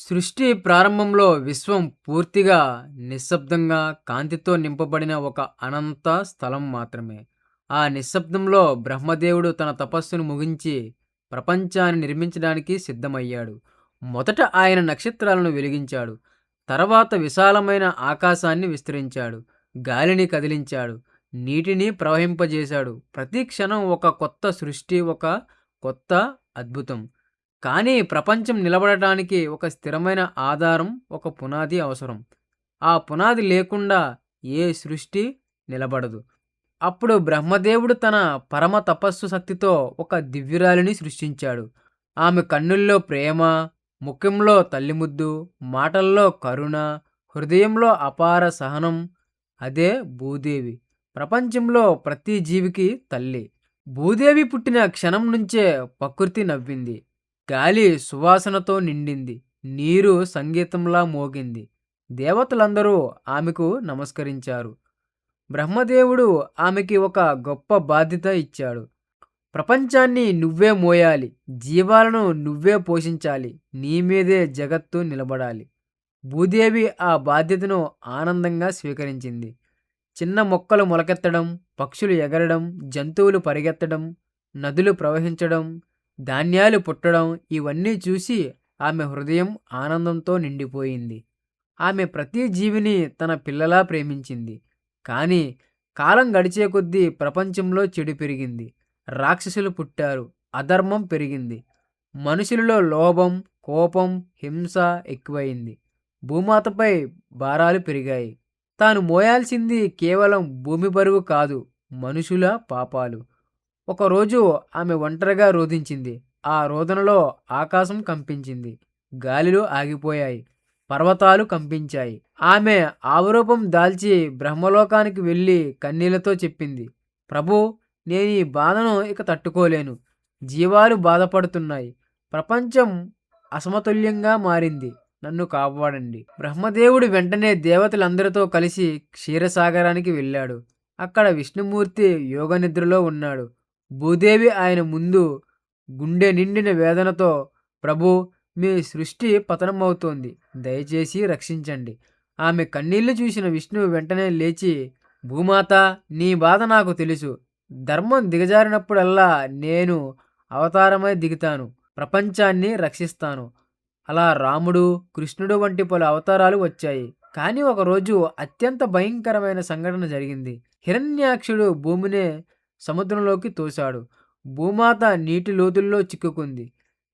సృష్టి ప్రారంభంలో విశ్వం పూర్తిగా నిశ్శబ్దంగా కాంతితో నింపబడిన ఒక అనంత స్థలం మాత్రమే. ఆ నిశ్శబ్దంలో బ్రహ్మదేవుడు తన తపస్సును ముగించి ప్రపంచాన్ని నిర్మించడానికి సిద్ధమయ్యాడు. మొదట ఆయన నక్షత్రాలను వెలిగించాడు. తర్వాత విశాలమైన ఆకాశాన్ని విస్తరించాడు. గాలిని కదిలించాడు. నీటిని ప్రవహింపజేశాడు. ప్రతి క్షణం ఒక కొత్త సృష్టి ఒక కొత్త అద్భుతం. కానీ ప్రపంచం నిలబడటానికి ఒక స్థిరమైన ఆధారం ఒక పునాది అవసరం. ఆ పునాది లేకుండా ఏ సృష్టి నిలబడదు. అప్పుడు బ్రహ్మదేవుడు తన పరమ తపస్సు శక్తితో ఒక దివ్యురాలిని సృష్టించాడు. ఆమె కన్నుల్లో ప్రేమ ముఖంలో తల్లిముద్దు మాటల్లో కరుణ హృదయంలో అపార సహనం అదే భూదేవి. ప్రపంచంలో ప్రతి జీవికి తల్లి. భూదేవి పుట్టిన క్షణం నుంచే ప్రకృతి నవ్వింది. గాలి సువాసనతో నిండింది. నీరు సంగీతంలా మోగింది. దేవతలందరూ ఆమెకు నమస్కరించారు. బ్రహ్మదేవుడు ఆమెకి ఒక గొప్ప బాధ్యత ఇచ్చాడు. ప్రపంచాన్ని నువ్వే మోయాలి. జీవాలను నువ్వే పోషించాలి. నీ మీదే జగత్తు నిలబడాలి. భూదేవి ఆ బాధ్యతను ఆనందంగా స్వీకరించింది. చిన్న మొక్కలు మొలకెత్తడం పక్షులు ఎగరడం జంతువులు పరిగెత్తడం నదులు ప్రవహించడం ధాన్యాలు పుట్టడం ఇవన్నీ చూసి ఆమె హృదయం ఆనందంతో నిండిపోయింది. ఆమె ప్రతి జీవిని తన పిల్లలా ప్రేమించింది. కానీ కాలం గడిచే కొద్దీ ప్రపంచంలో చెడు పెరిగింది. రాక్షసులు పుట్టారు. అధర్మం పెరిగింది. మనుషులలో లోభం కోపం హింస ఎక్కువైంది. భూమాతపై భారాలు పెరిగాయి. తాను మోయాల్సింది కేవలం భూమి బరువు కాదు మనుషుల పాపాలు. ఒకరోజు ఆమె ఒంటరిగా రోధించింది. ఆ రోదనలో ఆకాశం కంపించింది. గాలిలో ఆగిపోయాయి. పర్వతాలు కంపించాయి. ఆమె ఆవరూపం దాల్చి బ్రహ్మలోకానికి వెళ్ళి కన్నీళ్ళతో చెప్పింది. ప్రభు నేను ఈ బాధను ఇక తట్టుకోలేను. జీవాలు బాధపడుతున్నాయి. ప్రపంచం అసమతుల్యంగా మారింది. నన్ను కాపాడండి. బ్రహ్మదేవుడు వెంటనే దేవతలందరితో కలిసి క్షీరసాగరానికి వెళ్ళాడు. అక్కడ విష్ణుమూర్తి యోగనిద్రలో ఉన్నాడు. భూదేవి ఆయన ముందు గుండె నిండిన వేదనతో ప్రభు మీ సృష్టి పతనమవుతోంది. దయచేసి రక్షించండి ఆమె కన్నీళ్ళు చూసిన విష్ణువు వెంటనే లేచి భూమాత నీ బాధ నాకు తెలుసు. ధర్మం దిగజారినప్పుడల్లా నేను అవతారమై దిగుతాను. ప్రపంచాన్ని రక్షిస్తాను అలా రాముడు కృష్ణుడు వంటి పలు అవతారాలు వచ్చాయి. కానీ ఒకరోజు అత్యంత భయంకరమైన సంఘటన జరిగింది. హిరణ్యాక్షుడు భూమినే సముద్రంలోకి తోశాడు. భూమాత నీటి లోతుల్లో చిక్కుకుంది.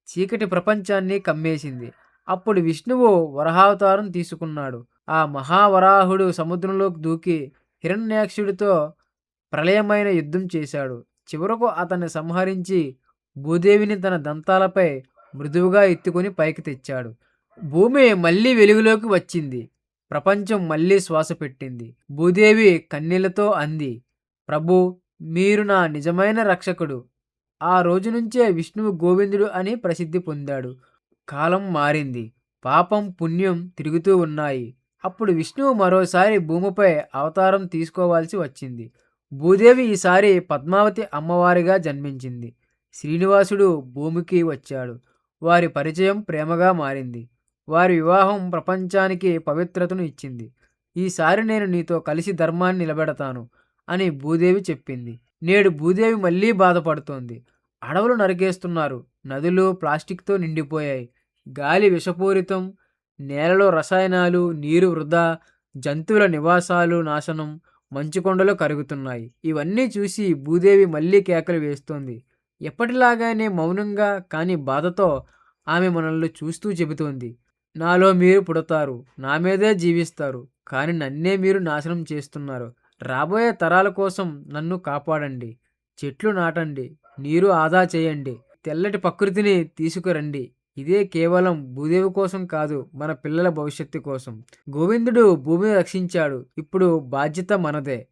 చీకటి ప్రపంచాన్ని కమ్మేసింది. అప్పుడు విష్ణువు వరహావతారం తీసుకున్నాడు. ఆ మహావరాహుడు సముద్రంలోకి దూకి హిరణ్యాక్షుడితో ప్రళయమైన యుద్ధం చేశాడు. చివరకు అతన్ని సంహరించి భూదేవిని తన దంతాలపై మృదువుగా ఎత్తుకొని పైకి తెచ్చాడు. భూమి మళ్ళీ వెలుగులోకి వచ్చింది. ప్రపంచం మళ్ళీ శ్వాస పెట్టింది. భూదేవి కన్నీళ్ళతో అంది ప్రభు మీరు నా నిజమైన రక్షకుడు. ఆ రోజు నుంచే విష్ణువు గోవిందుడు అని ప్రసిద్ధి పొందాడు. కాలం మారింది. పాపం పుణ్యం తిరుగుతూ ఉన్నాయి. అప్పుడు విష్ణువు మరోసారి భూమిపై అవతారం తీసుకోవాల్సి వచ్చింది. భూదేవి ఈసారి పద్మావతి అమ్మవారిగా జన్మించింది. శ్రీనివాసుడు భూమికి వచ్చాడు. వారి పరిచయం ప్రేమగా మారింది. వారి వివాహం ప్రపంచానికి పవిత్రతను ఇచ్చింది. ఈసారి నేను నీతో కలిసి ధర్మాన్ని నిలబెడతాను. అని భూదేవి చెప్పింది. నేడు భూదేవి మళ్ళీ బాధపడుతోంది. అడవులు నరికేస్తున్నారు. నదులు ప్లాస్టిక్తో నిండిపోయాయి. గాలి విషపూరితం. నేలలో రసాయనాలు నీరు వృధా. జంతువుల నివాసాలు నాశనం. మంచుకొండలు కరుగుతున్నాయి. ఇవన్నీ చూసి భూదేవి మళ్ళీ కేకలు వేస్తోంది. ఎప్పటిలాగానే మౌనంగా కానీ బాధతో ఆమె మనల్ని చూస్తూ చెబుతోంది. నాలో మీరు పుడతారు. నా మీదే జీవిస్తారు. కానీ నన్నే మీరు నాశనం చేస్తున్నారు. రాబోయే తరాల కోసం నన్ను కాపాడండి. చెట్లు నాటండి. నీరు ఆదా చేయండి. తెల్లటి ప్రకృతిని తీసుకురండి. ఇదే కేవలం భూదేవి కోసం కాదు మన పిల్లల భవిష్యత్తు కోసం. గోవిందుడు భూమిని రక్షించాడు. ఇప్పుడు బాధ్యత మనదే.